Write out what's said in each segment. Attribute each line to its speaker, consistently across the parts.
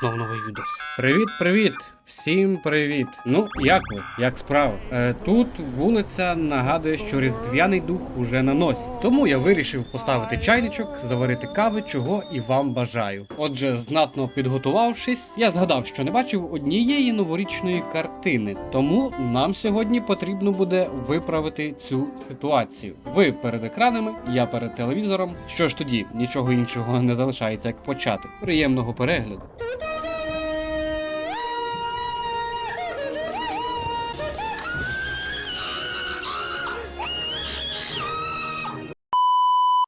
Speaker 1: Знов новий відос. Привіт, привіт! Всім привіт! Ну, як ви? Як справи? Е, тут вулиця нагадує, що різдвяний дух уже на носі. Тому я вирішив поставити чайничок, заварити кави, чого і вам бажаю. Отже, знатно підготувавшись, я згадав, що не бачив однієї новорічної картини. Тому нам сьогодні потрібно буде виправити цю ситуацію. Ви перед екранами, я перед телевізором. Що ж тоді, нічого іншого не залишається, як почати. Приємного перегляду.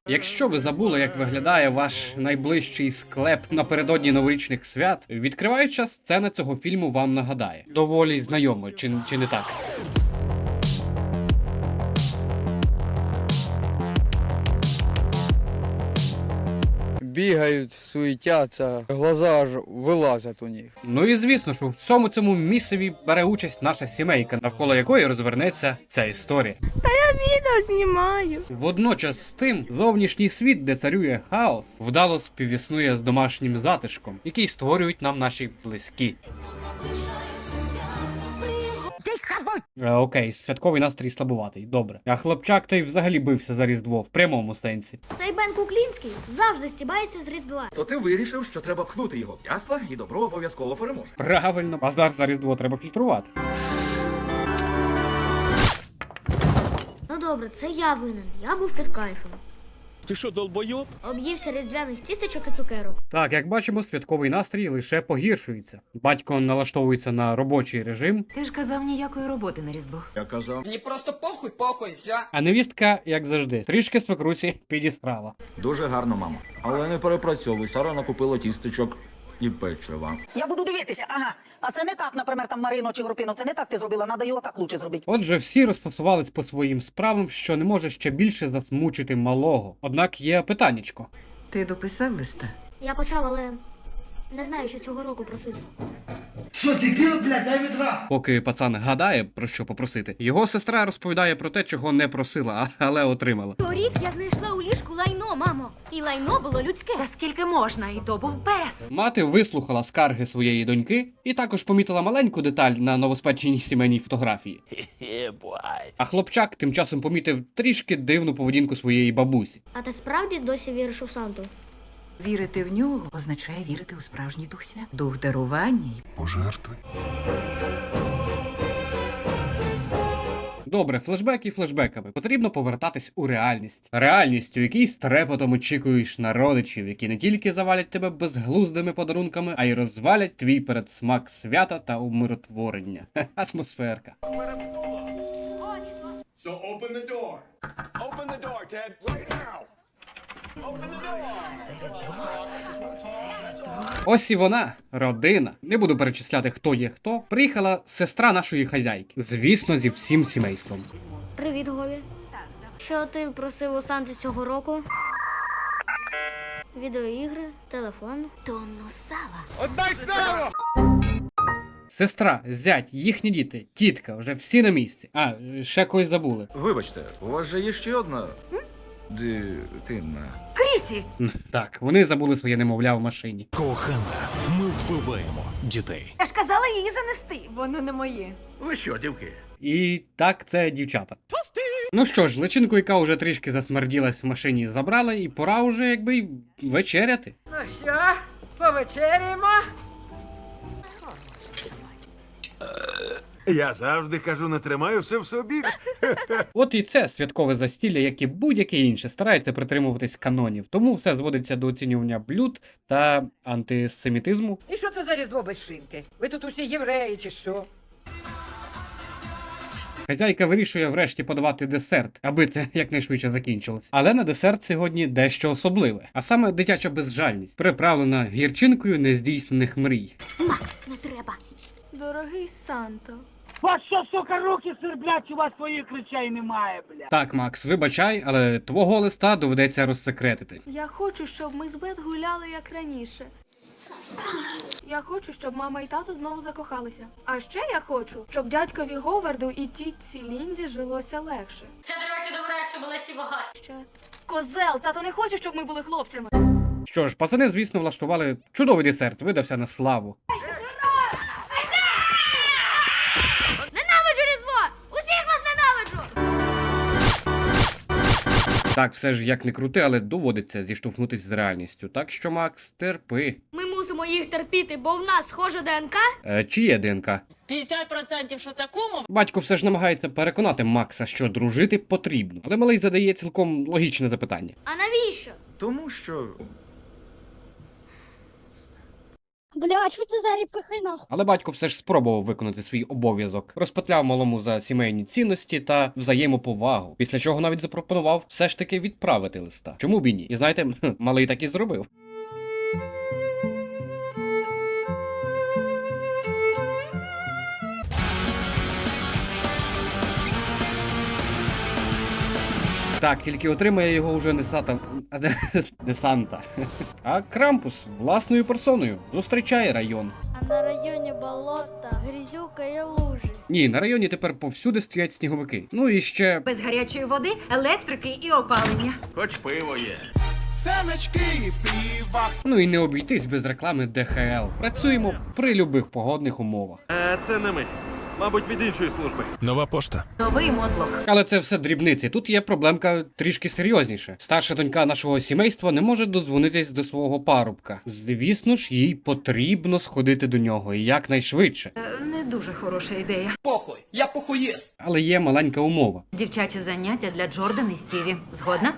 Speaker 1: Якщо ви забули, як виглядає ваш найближчий склеп напередодні новорічних свят, відкриваюча сцена цього фільму вам нагадає. Доволі знайомо, чи, чи не так?
Speaker 2: Бігають, суетяться, глаза аж вилазять у них.
Speaker 1: Ну і звісно, що в всьому цьому місцеві бере участь наша сімейка, навколо якої розвернеться ця історія.
Speaker 3: Та я відео знімаю.
Speaker 1: Водночас з тим зовнішній світ, де царює хаос, вдало співіснує з домашнім затишком, який створюють нам наші близькі. Е, окей, святковий настрій слабуватий, добре. А хлопчак той взагалі бився за різдво в прямому сенсі.
Speaker 4: Цей Бен Куклінський завжди стібається з Різдва.
Speaker 5: То ти вирішив, що треба пхнути його в ясла, і добро обов'язково переможе.
Speaker 1: Правильно, базар за різдво треба фільтрувати.
Speaker 4: Ну добре, це я винен. Я був під кайфом.
Speaker 6: Ти що, долбойоб?
Speaker 4: Об'ївся різдвяних тістечок і цукерок.
Speaker 1: Так, як бачимо, святковий настрій лише погіршується. Батько налаштовується на робочий режим,
Speaker 7: Ти ж казав ніякої роботи на різдво.
Speaker 5: Я казав,
Speaker 8: Мені просто похуй, похуй, все.
Speaker 1: а невістка, як завжди, трішки свекруці підістрала.
Speaker 5: дуже гарно, мамо. Але не перепрацьовуй, Сара накупила тістечок і печива.
Speaker 9: Я буду дивитися, ага. А це не так, наприклад, там Марину чи Групину, це не так ти зробила, треба його так лучше зробити.
Speaker 1: Отже, всі розпасувались по своїм справам, що не може ще більше засмучити малого. Однак є питаннячко.
Speaker 7: Ти дописав листа?
Speaker 4: Я почав, але не знаю, що цього року просити.
Speaker 1: Поки пацан гадає про що попросити, його сестра розповідає про те, чого не просила, а- але отримала.
Speaker 4: Торік я знайшла у ліжку лайно, мамо. І лайно було людське.
Speaker 7: Та скільки можна, і то був пес.
Speaker 1: Мати вислухала скарги своєї доньки і також помітила маленьку деталь на новоспеченій сімейній фотографії. А хлопчак тим часом помітив трішки дивну поведінку своєї бабусі.
Speaker 4: А ти справді досі віриш у Санту?
Speaker 7: Вірити в нього означає вірити у справжній дух свят. Дух дарування. й
Speaker 1: Добре, флешбеки флешбеками. Потрібно повертатись у реальність. Реальність, у якій з трепетом очікуєш на родичів, які не тільки завалять тебе безглуздими подарунками, а й розвалять твій передсмак свята та умиротворення. Атмосферка.
Speaker 6: So open the door. Open the door, Ted, right now.
Speaker 1: Ось і вона, родина. Не буду перечисляти, хто є хто. Приїхала сестра нашої хазяйки. Звісно, зі всім сімейством.
Speaker 4: Привіт, Гові. Що ти просив у Санти цього року? Відеоігри, телефон. Тонну сала.
Speaker 1: Сестра, зять, їхні діти, тітка, вже всі на місці. А, ще когось забули.
Speaker 5: Вибачте, у вас же є ще одна дитина.
Speaker 7: Крісі!
Speaker 1: Так, вони забули своє немовля в машині.
Speaker 6: Кохана, ми вбиваємо дітей.
Speaker 7: Я ж казала її занести. Воно не моє.
Speaker 5: Ви що, дівки?
Speaker 1: І так, це дівчата. Ну що ж, личинку, яка вже трішки засмерділась в машині, забрали, і пора вже якби вечеряти.
Speaker 3: Ну що, повечеряємо?
Speaker 10: Я завжди кажу, не тримаю все в собі.
Speaker 1: От і це святкове застілля, як і будь-яке інше, старається притримуватись канонів. Тому все зводиться до оцінювання блюд та антисемітизму.
Speaker 3: І що це за різдво без шинки? Ви тут усі євреї чи що?
Speaker 1: Хазяйка вирішує врешті подавати десерт, аби це якнайшвидше закінчилось. Але на десерт сьогодні дещо особливе, а саме дитяча безжальність, приправлена гірчинкою нездійснених мрій.
Speaker 4: Макс, Не треба.
Speaker 3: Дорогий Санто.
Speaker 11: Вас що, сука, руки сверблять, у вас своїх речей немає, бля.
Speaker 1: Так, Макс, вибачай, але твого листа доведеться розсекретити.
Speaker 3: Я хочу, щоб ми з Бет гуляли як раніше. Я хочу, щоб мама і тато знову закохалися. А ще я хочу, щоб дядькові Говарду і тітці Лінді жилося легше.
Speaker 4: Це, до речі, добре, що були всі багаті.
Speaker 3: Ще. Козел, тато не хоче, щоб ми були хлопцями.
Speaker 1: Що ж, пацани, звісно, влаштували чудовий десерт, видався на славу. Так, все ж як не крути, але доводиться зіштовхнутися з реальністю. Так що, Макс, терпи.
Speaker 4: Ми мусимо їх терпіти, бо в нас схоже ДНК.
Speaker 1: Е, чи є ДНК?
Speaker 8: 50% що це кумо?
Speaker 1: Батько все ж намагається переконати Макса, що дружити потрібно. Але малий задає цілком логічне запитання.
Speaker 4: А навіщо?
Speaker 5: Тому що
Speaker 4: Блядь, що це за ріпихи?
Speaker 1: Але батько все ж спробував виконати свій обов'язок, розпетляв малому за сімейні цінності та взаємоповагу, після чого навіть запропонував все ж таки відправити листа. Чому б і ні? І знаєте, малий так і зробив. Так, тільки отримає його уже не Сата. не- Санта. А Крампус власною персоною зустрічає район.
Speaker 4: А на районі болота, грізюка і лужі.
Speaker 1: Ні, на районі тепер повсюди стоять сніговики. Ну і ще
Speaker 7: Без гарячої води, електрики і опалення.
Speaker 6: Хоч пиво є.
Speaker 1: ну і не обійтись без реклами ДХЛ. Працюємо при любих погодних умовах.
Speaker 6: Е, це не ми. Мабуть, від іншої служби.
Speaker 10: Нова пошта.
Speaker 7: Новий мотлох.
Speaker 1: Але це все дрібниці. Тут є проблемка трішки серйозніше. Старша донька нашого сімейства не може дозвонитись до свого парубка. Звісно ж, їй потрібно сходити до нього і якнайшвидше.
Speaker 7: Е, Не дуже хороша ідея.
Speaker 8: Похуй, я похуєст.
Speaker 1: Але є маленька умова.
Speaker 7: Дівчачі заняття для Джордан і Стіві. Згодна?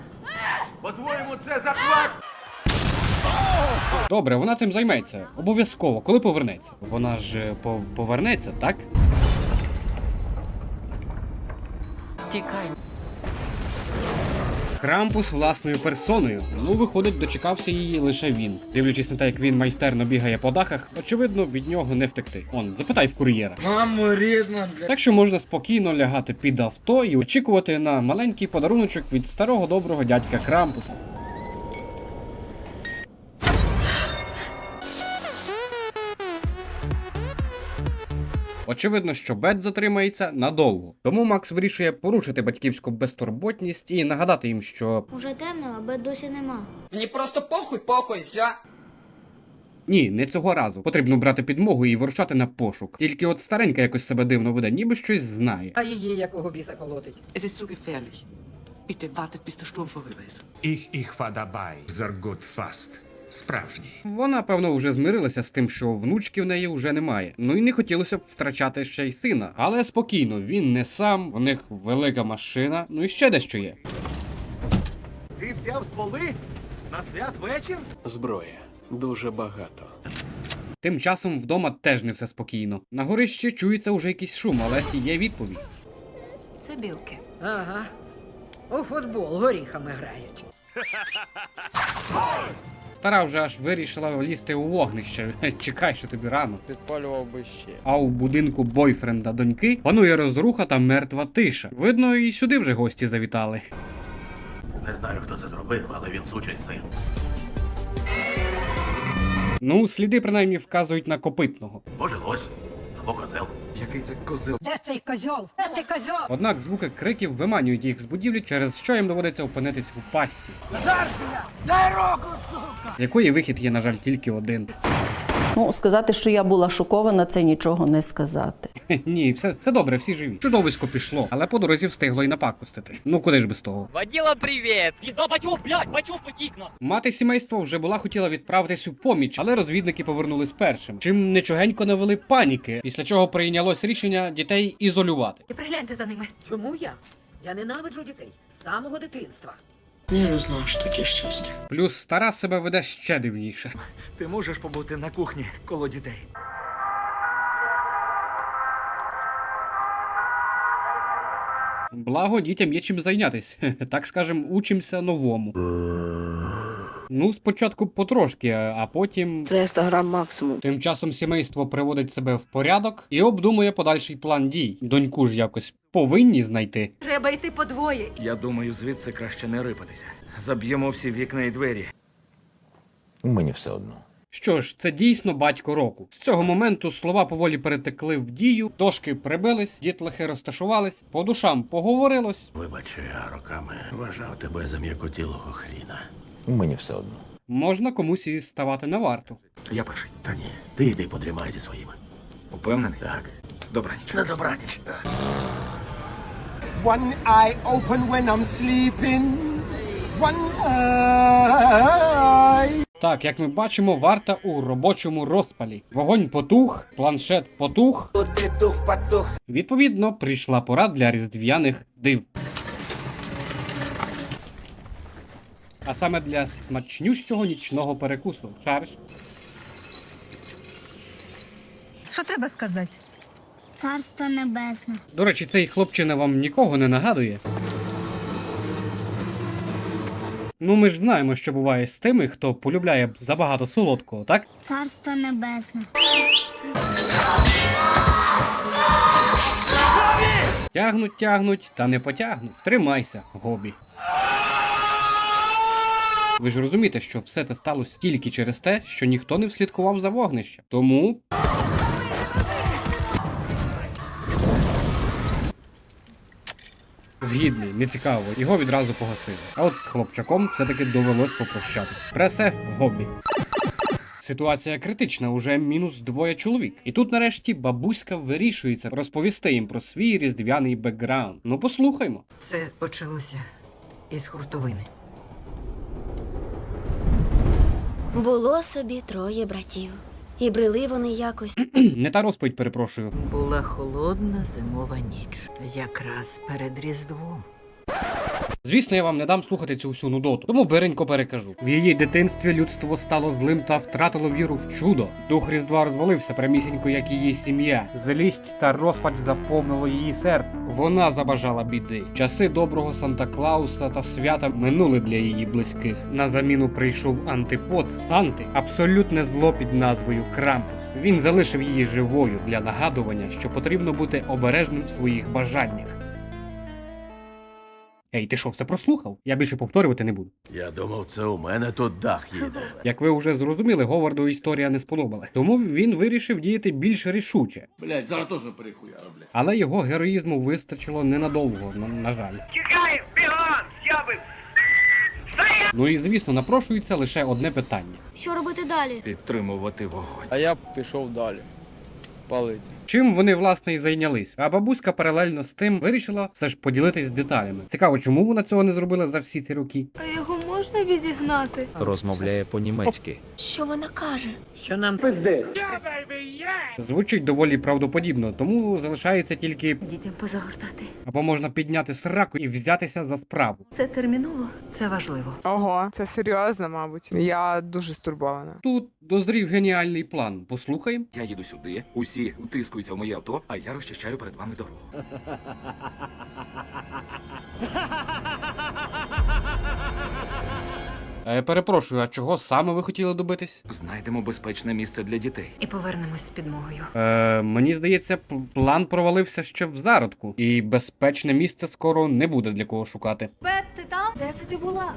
Speaker 6: По-твоєму, це захват.
Speaker 1: Добре, вона цим займеться. Обов'язково, коли повернеться. Вона ж е, по- повернеться, так?
Speaker 8: Тікай.
Speaker 1: Крампус власною персоною. Ну, виходить, дочекався її лише він. Дивлячись на те, як він майстерно бігає по дахах, очевидно, від нього не втекти. Он, запитай в кур'єра.
Speaker 2: Мамо, різно.
Speaker 1: Так що можна спокійно лягати під авто і очікувати на маленький подаруночок від старого доброго дядька Крампуса. Очевидно, що Бет затримається надовго. Тому Макс вирішує порушити батьківську безтурботність і нагадати їм, що
Speaker 4: Уже темно, аби досі нема.
Speaker 8: Мені просто похуй, похуй, все.
Speaker 1: ні, не цього разу. Потрібно брати підмогу і вирушати на пошук. Тільки от старенька якось себе дивно веде, ніби щось знає.
Speaker 8: А її якого біса колотить?
Speaker 11: Es ist zu gefährlich. Bitte wartet, bis der Sturm vorüber ist.
Speaker 10: Ich, ich war dabei. Sehr gut fast. Справжній.
Speaker 1: Вона, певно, вже змирилася з тим, що внучки в неї вже немає. Ну і не хотілося б втрачати ще й сина. Але спокійно, він не сам, у них велика машина, ну і ще дещо є.
Speaker 5: ти взяв стволи на свят вечір?
Speaker 6: Зброя. Дуже багато.
Speaker 1: Тим часом вдома теж не все спокійно. На горищі чується уже якийсь шум, але є відповідь.
Speaker 7: Це білки.
Speaker 8: Ага. У футбол горіхами грають.
Speaker 1: Стара вже аж вирішила влізти у вогнище. Чекай, що тобі рано.
Speaker 2: Підпалював би ще.
Speaker 1: А у будинку бойфренда доньки панує розруха та мертва тиша. Видно, і сюди вже гості завітали.
Speaker 6: Не знаю, хто це зробив, але він сучий син.
Speaker 1: Ну, сліди принаймні вказують на копитного.
Speaker 6: Може, лось або козел.
Speaker 5: Який це козел?
Speaker 9: Де цей козьол? Де цей козьол?
Speaker 1: Однак звуки криків виманюють їх з будівлі, через що їм доводиться опинитись у пастці.
Speaker 9: Дай руку, сука!
Speaker 1: З якої вихід є, на жаль, тільки один.
Speaker 12: Ну, сказати, що я була шокована, це нічого не сказати.
Speaker 1: Ні, все, все добре, всі живі. Чудовисько пішло, але по дорозі встигло й напакостити. Ну куди ж без того?
Speaker 8: Воділа, привіт! Пізда бачок, блядь, бачок потік на.
Speaker 1: Мати сімейства вже була хотіла відправитись у поміч, але розвідники повернулись першим. Чим нечогенько навели паніки, після чого прийнялось рішення дітей ізолювати.
Speaker 7: І пригляньте за ними.
Speaker 8: Чому я? Я ненавиджу дітей з самого дитинства.
Speaker 1: Плюс стара себе веде ще дивніше.
Speaker 5: Ти можеш побути на кухні коло дітей.
Speaker 1: Благо дітям є чим зайнятися. Так скажем, учимося новому. Ну, спочатку потрошки, а потім.
Speaker 12: 300 грам максимум.
Speaker 1: Тим часом сімейство приводить себе в порядок і обдумує подальший план дій. Доньку ж якось повинні знайти.
Speaker 7: Треба йти подвоє.
Speaker 5: Я думаю, звідси краще не рипатися. Заб'ємо всі вікна і двері.
Speaker 6: Мені все одно.
Speaker 1: Що ж, це дійсно батько року. З цього моменту слова поволі перетекли в дію, дошки прибились, дітлахи розташувались, по душам поговорилось.
Speaker 6: Вибач, я роками вважав тебе за м'якотілого хріна. Мені все одно.
Speaker 1: можна комусь і ставати на варту.
Speaker 6: Я перший. Та ні. Ти йди подрімай зі своїми. Упевнений? Так. Добраніч. На добраніч.
Speaker 11: One eye open when I'm sleeping. One eye.
Speaker 1: Так, як ми бачимо, варта у робочому розпалі. Вогонь потух, планшет потух. Відповідно, прийшла пора для різдвяних див. А саме для смачнющого нічного перекусу. Шариш?
Speaker 7: Що треба сказати?
Speaker 4: Царство небесне.
Speaker 1: До речі, цей хлопчина вам нікого не нагадує. Ну, ми ж знаємо, що буває з тими, хто полюбляє забагато солодкого, так?
Speaker 4: Царство небесне.
Speaker 1: Тягнуть, тягнуть, та не потягнуть. Тримайся, гобі. Ви ж розумієте, що все це сталося тільки через те, що ніхто не вслідкував за вогнищем. Тому. Згідний, не цікаво, його відразу погасили. А от з хлопчаком все-таки довелось попрощатись. Пресеф, гобі. Ситуація критична, уже мінус двоє чоловік. І тут нарешті бабуська вирішується розповісти їм про свій різдвяний бекграунд. Ну послухаймо.
Speaker 7: Це почалося із хуртовини.
Speaker 4: Було собі троє братів. І брели вони якось.
Speaker 1: Не та розповідь, перепрошую.
Speaker 7: Була холодна зимова ніч, якраз перед Різдвом.
Speaker 1: Звісно, я вам не дам слухати цю всю нудоту, тому беренько перекажу. В її дитинстві людство стало злим та втратило віру в чудо. Дух Різдва розвалився прямісінько, як її сім'я. Злість та розпач заповнило її серце. Вона забажала біди. Часи доброго Санта Клауса та свята минули для її близьких. На заміну прийшов антипод Санти, абсолютне зло під назвою Крампус. Він залишив її живою для нагадування, що потрібно бути обережним в своїх бажаннях. Ей, ти що, все прослухав? Я більше повторювати не буду.
Speaker 6: Я думав, це у мене тут дах їде.
Speaker 1: Як ви вже зрозуміли, Говарду історія не сподобалась. Тому він вирішив діяти більш рішуче.
Speaker 6: Блять, зараз теж перехуяро, блядь.
Speaker 1: Але його героїзму вистачило ненадовго, на, на жаль.
Speaker 11: Тікай, бігом, з'яби.
Speaker 1: Ну і звісно, напрошується лише одне питання:
Speaker 4: Що робити далі?
Speaker 5: Підтримувати вогонь.
Speaker 2: А я б пішов далі. Палити.
Speaker 1: чим вони власне і зайнялись. А бабуська паралельно з тим вирішила все ж поділитись деталями. Цікаво, чому вона цього не зробила за всі ці роки.
Speaker 3: А його можна відігнати?
Speaker 10: Розмовляє по-німецьки.
Speaker 4: Що вона каже?
Speaker 8: Що нам
Speaker 1: Звучить доволі правдоподібно, тому залишається тільки
Speaker 7: Дітям позагортати.
Speaker 1: або можна підняти сраку і взятися за справу.
Speaker 7: Це терміново. Це важливо.
Speaker 11: Ого, це серйозно, мабуть. Я дуже стурбована.
Speaker 1: Тут дозрів геніальний план. Послухаємо.
Speaker 5: Я їду сюди, усі утискуються в моє авто, а я розчищаю перед вами дорогу.
Speaker 1: Е, перепрошую, а чого саме ви хотіли добитись?
Speaker 5: Знайдемо безпечне місце для дітей.
Speaker 7: І повернемось з підмогою.
Speaker 1: Е, мені здається, план провалився ще в зародку, і безпечне місце скоро не буде для кого шукати.
Speaker 3: Бет, ти там? Де це ти була?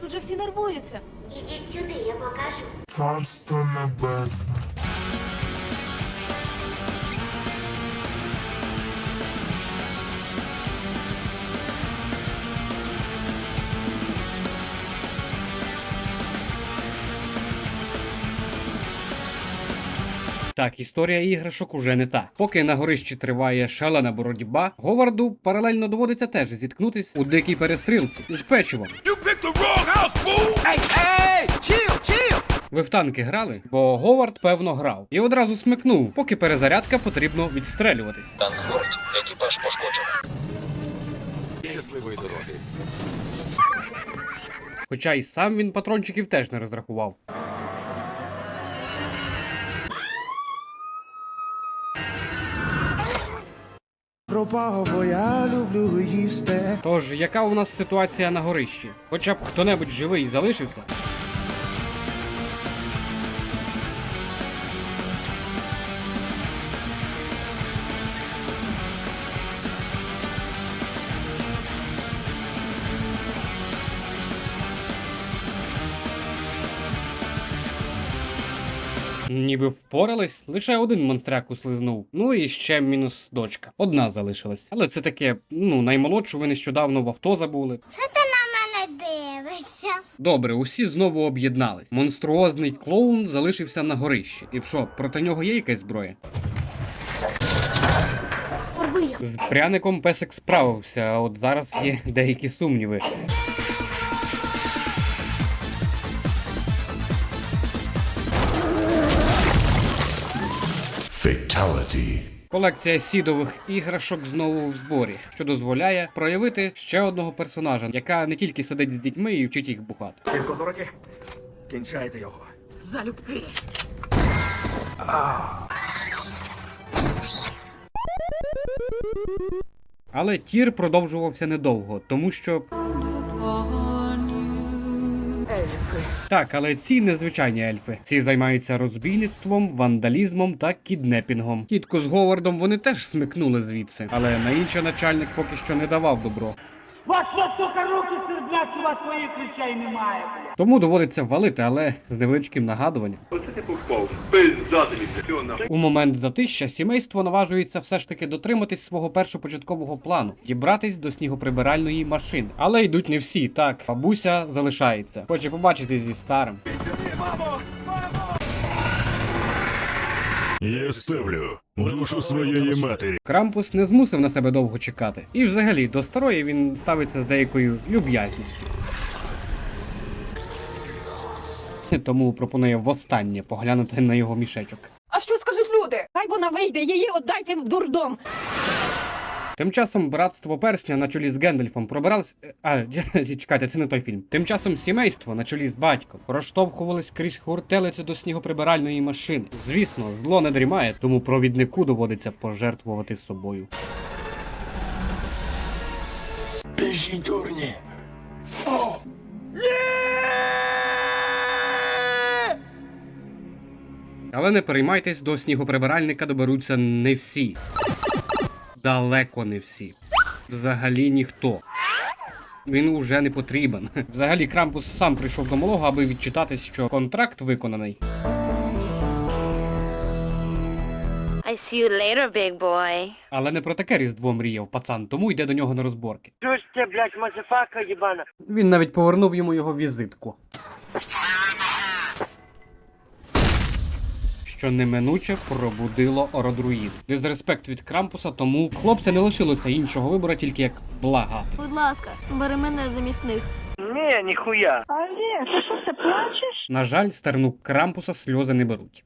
Speaker 3: Тут же всі нервуються.
Speaker 4: Ідіть сюди, я покажу.
Speaker 11: Царство небесне.
Speaker 1: Так, історія іграшок уже не та. Поки на горищі триває шалена боротьба, Говарду паралельно доводиться теж зіткнутись у дикій перестрілці з печивом. Ви в танки грали? Бо Говард, певно, грав. І одразу смикнув, поки перезарядка потрібно відстрелюватись.
Speaker 5: Щасливої дороги.
Speaker 1: Хоча й сам він патрончиків теж не розрахував.
Speaker 11: Пропав, бо я люблю їсти.
Speaker 1: Тож, яка у нас ситуація на горищі? Хоча б хто-небудь живий залишився? Ніби впорались, лише один монстряк услизнув. Ну і ще мінус дочка. Одна залишилась. Але це таке, ну, наймолодшу ви нещодавно в авто забули.
Speaker 4: Що ти на мене дивиться.
Speaker 1: Добре, усі знову об'єднались. Монструозний клоун залишився на горищі. І що, проти нього є якась зброя? З пряником песик справився, а от зараз є деякі сумніви.
Speaker 10: Fatality.
Speaker 1: Колекція сідових іграшок знову в зборі, що дозволяє проявити ще одного персонажа, яка не тільки сидить з дітьми і вчить їх бухати.
Speaker 5: Кінсько Дороті, кінчайте його.
Speaker 8: Залюбки.
Speaker 1: Але тір продовжувався недовго, тому що. Так, але ці незвичайні ельфи. Ці займаються розбійництвом, вандалізмом та кіднепінгом. Тітку з Говардом вони теж смикнули звідси, але на інше начальник поки що не давав добро.
Speaker 11: Вас що, сука, руки сверблять, у вас своїх речей немає.
Speaker 1: Тому доводиться валити, але з невеличким нагадуванням. У момент затища сімейство наважується все ж таки дотриматись свого першопочаткового плану дібратись до снігоприбиральної машини. Але йдуть не всі, так. Бабуся залишається. Хоче побачитись зі старим.
Speaker 10: Я ставлю душу своєї матері.
Speaker 1: Крампус не змусив на себе довго чекати. І взагалі до старої він ставиться з деякою люб'язністю. Тому пропонує востаннє поглянути на його мішечок.
Speaker 9: А що скажуть люди? Хай вона вийде, її віддайте в дурдом.
Speaker 1: Тим часом братство персня на чолі з Гендальфом пробиралось. А, чекайте, це не той фільм. Тим часом сімейство на чолі з батьком проштовхувались крізь хуртелицю до снігоприбиральної машини. Звісно, зло не дрімає, тому провіднику доводиться пожертвувати собою.
Speaker 5: Біжіть, дурні.
Speaker 1: Але не переймайтесь, до снігоприбиральника доберуться не всі. Далеко не всі. Взагалі ніхто. Він уже не потрібен. Взагалі, Крампус сам прийшов до малого, аби відчитатись, що контракт виконаний.
Speaker 4: I see you later, big boy.
Speaker 1: Але не про таке різдво мріяв пацан, тому йде до нього на розборки.
Speaker 11: Ж блядь, мазафака їбана?
Speaker 1: Він навіть повернув йому його візитку. Що неминуче пробудило ородруїн. Дизреспект від Крампуса, тому хлопця не лишилося іншого вибору, тільки як благати.
Speaker 4: Будь ласка, бери мене замість них.
Speaker 11: Ні, ніхуя.
Speaker 1: На жаль, стерну Крампуса сльози не беруть.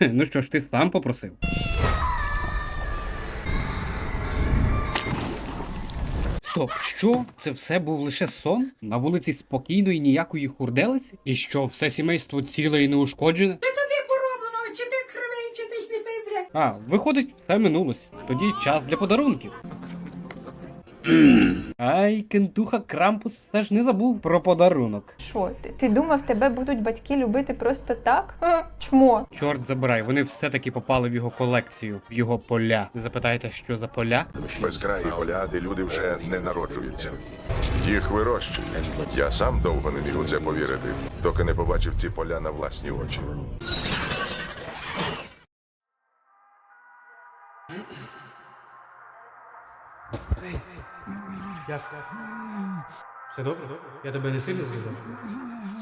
Speaker 1: Ну що ж, ти сам попросив. Стоп, що? Це все був лише сон? На вулиці спокійно і ніякої хурделиці? І що, все сімейство ціле і неушкоджене?
Speaker 8: Тобі пороблено, чи ти кривий, чи ти сліпий, блядь.
Speaker 1: А, виходить, все минулось. Тоді час для подарунків. Ай, кентуха Крампус все ж не забув про подарунок.
Speaker 3: Що, ти, ти думав, тебе будуть батьки любити просто так? Ха, чмо.
Speaker 1: Чорт забирай, вони все-таки попали в його колекцію, в його поля. Ви запитаєте, що за поля?
Speaker 6: Безкраї поля, де люди вже не народжуються. Їх вирощують. Я сам довго не міг у це повірити, доки не побачив ці поля на власні очі.
Speaker 1: Все добре? Я тебе не сильно зв'язав?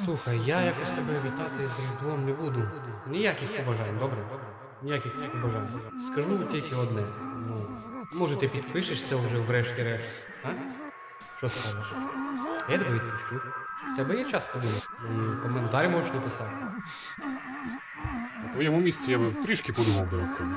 Speaker 1: Слухай, я якось тебе вітати з Різдвом не буду. Ніяких побажань, добре? Ніяких побажань. Скажу тільки одне. Ну, може ти підпишешся вже врешті-решт, а? Що скажеш? Я тебе відпущу. У тебе є час подумати. М, Коментар можеш написати.
Speaker 6: На твоєму місці я би трішки подумав до цього.